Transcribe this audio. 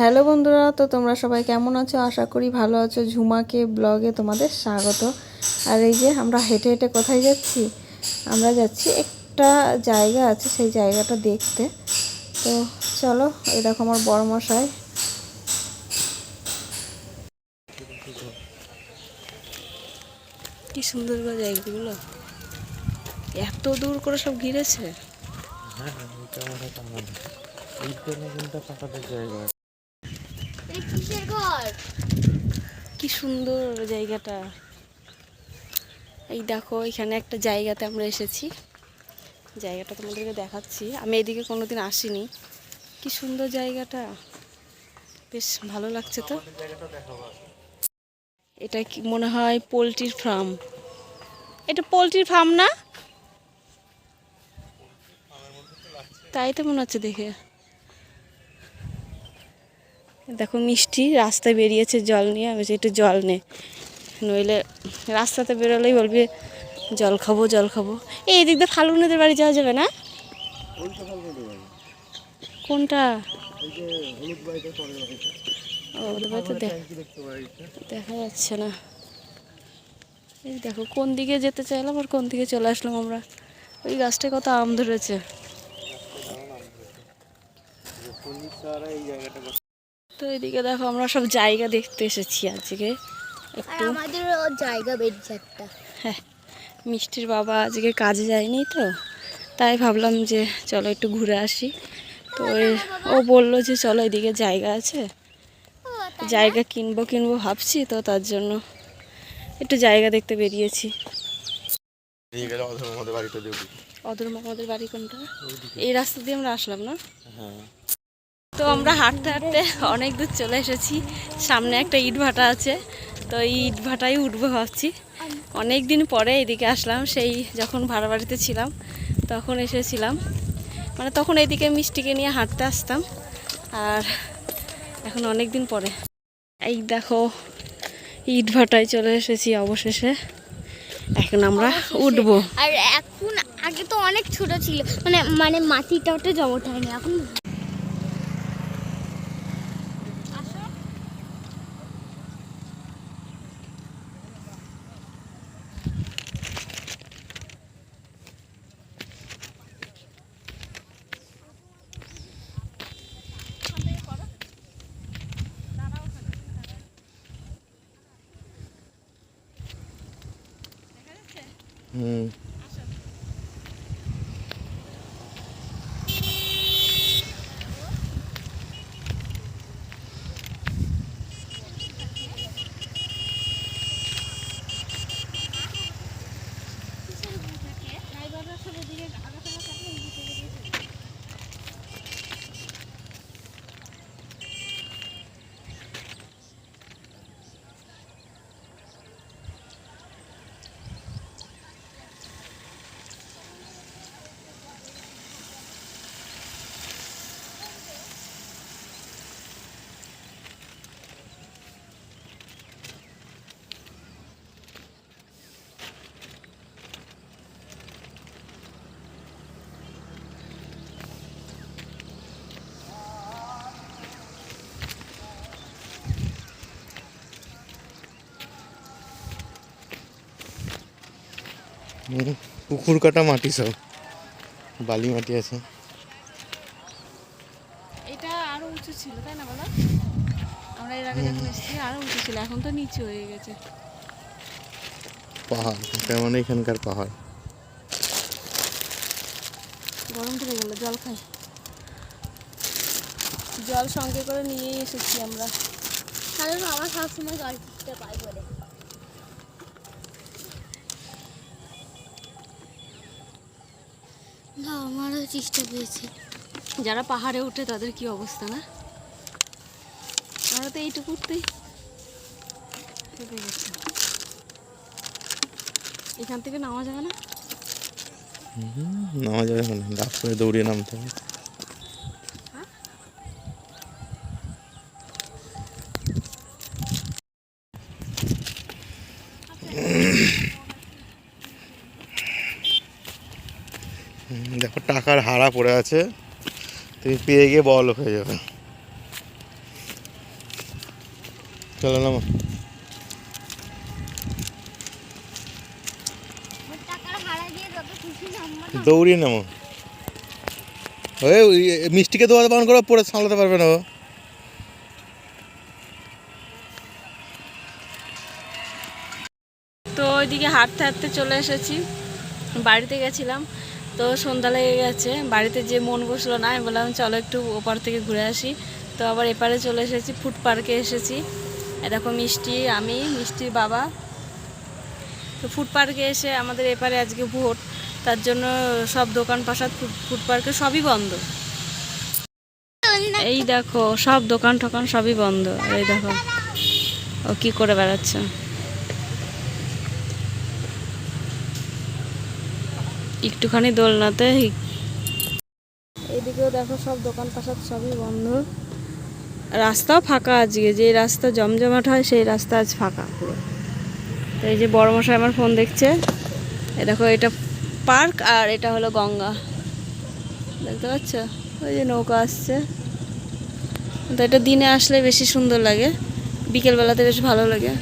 Hello বন্ধুরা তো তোমরা সবাই কেমন আছো? আশা করি ভালো আছো। ঝুমাকে ব্লগে তোমাদের স্বাগত। আর এই যে আমরা হেঁটে হেঁটে কোথায় যাচ্ছি? আমরা যাচ্ছি একটা জায়গা আছে সেই জায়গাটা দেখতে। তো চলো এই দেখো আমার বড় মশাই কি সুন্দর জায়গাগুলো। এত দূর করে সব ঘিরেছে। হ্যাঁ কিন্তু কাকাদের জায়গা কি সুন্দর জায়গাটা। এই দেখো, এখানে একটা জায়গাতে আমরা এসেছি। জায়গাটা তোমাদেরকে দেখাচ্ছি। আমি এদিকে কোনোদিন আসিনি। কি সুন্দর জায়গাটা। বেশ ভালো লাগছে তো। এটা কি মনে হয় পোলট্রির ফার্ম। এটা পোলট্রির ফার্ম না? তাই তো মনে হচ্ছে দেখে। দেখো মিষ্টি রাস্তায় বেরিয়েছে জল নিয়ে আমি একটু জল নে। নইলে রাস্তাতে বেরোলেই বলবে জল খাব জল খাব। এই এদিক দিয়ে ফাল্গুনেদের বাড়ি যাওয়া যাবে না? কোনটা? দেখ- যাচ্ছে। না। এই দেখো কোন দিকে যেতে চাইলাম আর কোন দিকে চলে আসলাম আমরা? ওই গাছটায় কত আম ধরেছে। তো এদিকে দেখো আমরা সব জায়গা দেখতে এসেছি আজকে। একটু। আমাদের জায়গা বেরিয়েছে একটা। হ্যাঁ মিষ্টির বাবা আজকে কাজে যায়নি তো তাই ভাবলাম যে চলো একটু ঘুরে আসি। তো ও বলল যে চলো এদিকে জায়গা আছে। জায়গা কিনবো কিনবো ভাবছি তো তার জন্য একটু জায়গা দেখতে বেরিয়েছি। অধর আমাদের বাড়ি কোনটা? এই রাস্তা দিয়ে আমরা আসলাম না? হ্যাঁ। তো আমরা হাঁটতে হাঁটতে অনেক দূর চলে এসেছি। সামনে একটা ইট ভাটা আছে তো এই ইট ভাটাই উঠবো ভাবছি। অনেক দিন পরে এদিকে আসলাম সেই যখন ভাড়া বাড়িতে ছিলাম তখন এসেছিলাম। মানে তখন এইদিকে মিষ্টিকে নিয়ে হাঁটতে আসতাম আর এখন অনেক দিন পরে। এই দেখো ইট ভাটায় চলে এসেছি অবশেষে। এখন আমরা উঠবো। আর এখন আগে তো অনেক ছোট ছিল মানে মানে মাটিটা ওটা জমট হয়নি এখন 嗯。পুকুর কাটা মাটি সব। বালি মাটি আছে। এটা আরও উঁচু ছিল তাই না বলো আমরা এর আগে যখন এসেছি আরও উঁচু ছিল এখন তো নিচু হয়ে গেছে। পাহাড় এটা মানে এখানকার পাহাড়। গরম গেল জল খাই। জল সঙ্গে করে নিয়েই এসেছি আমরা। আমার সবসময় জল পাই বলে না আমারও চেষ্টা পেয়েছি যারা পাহাড়ে উঠে তাদের কি অবস্থা, না? আমরা তো এইটুকু উঠতেই গেছি। এখান থেকে নামা যাবে না? নামা যাবে না দৌড়িয়ে নামতে হবে। দেখো টাকার হারা পড়ে আছে। তুমি পেয়ে গিয়ে বল হয়ে যাবে। চলো নাম্বার দৌড়িয়ে নামো। ওই মিষ্টিকে দোয়াতে পান করে পরে সামলাতে পারবে না তো ওইদিকে হাঁটতে হাঁটতে চলে এসেছি। বাড়িতে গেছিলাম। তো সন্ধ্যা লেগে গেছে, বাড়িতে যে মন বসল না, আমি বললাম, চলো একটু ওপার থেকে ঘুরে আসি। তো আবার এপারে চলে এসেছি ফুড পার্কে এসেছি। এ দেখো মিষ্টি, আমি, মিষ্টির বাবা। তো ফুড পার্কে এসে আমাদের এপারে আজকে ভোট, তার জন্য সব দোকান ফুড ফুড পার্কে সবই বন্ধ। এই দেখো, সব দোকান টোকান সবই বন্ধ। এই দেখো, ও কি করে বেড়াচ্ছে। একটুখানি দোলনাতে এইদিকেও দেখো সব দোকান পাশার সবই বন্ধ। রাস্তাও ফাঁকা আজকে, যে রাস্তা জমজমাট হয় সেই রাস্তা আজ ফাঁকা পুরো। তো এই যে বড় মশাই আমার ফোন দেখছে। এ দেখো, এটা পার্ক আর এটা হলো গঙ্গা। দেখতে পাচ্ছ? ওই যে নৌকা আসছে। তো এটা দিনে আসলে বেশি সুন্দর লাগে। বিকেলবেলাতে বেশ ভালো লাগে।